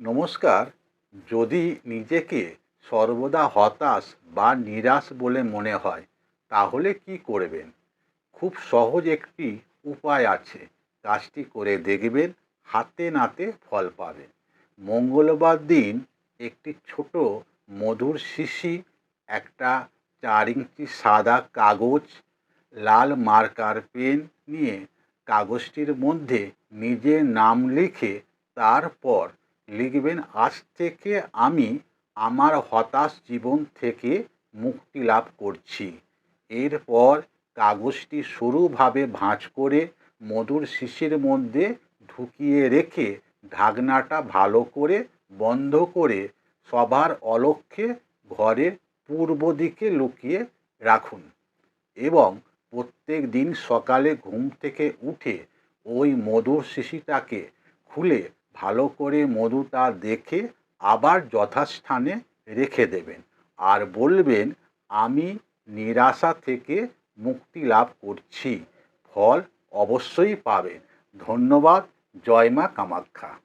নমস্কার। যদি নিজেকে সর্বদা হতাশ বা নিরাশ বলে মনে হয়, তাহলে কি করবেন? খুব সহজ একটি উপায় আছে। কাজটি করে দেখবেন, হাতে নাতে ফল পাবেন। মঙ্গলবার দিন একটি ছোট মধুর শিশি, একটা চার ইঞ্চি সাদা কাগজ, লাল মার্কার পেন নিয়ে কাগজটির মধ্যে নিজের নাম লিখে তারপর লিখবেন, আজ থেকে আমি আমার হতাশ জীবন থেকে মুক্তি লাভ করছি। এরপর কাগজটি সরুভাবে ভাঁজ করে মধুর শিশির মধ্যে ঢুকিয়ে রেখে ঢাকনাটা ভালো করে বন্ধ করে সবার অলক্ষ্যে ঘরের পূর্ব দিকে লুকিয়ে রাখুন এবং প্রত্যেক দিন সকালে ঘুম থেকে উঠে ওই মধুর শিশিটাকে খুলে ভালো করে মধুটা দেখে আবার যথাস্থানে রেখে দেবেন। আর বলবেন, আমি নিরাশা থেকে মুক্তি লাভ করছি। ফল অবশ্যই পাবেন। ধন্যবাদ, জয় মা কামাখ্যা।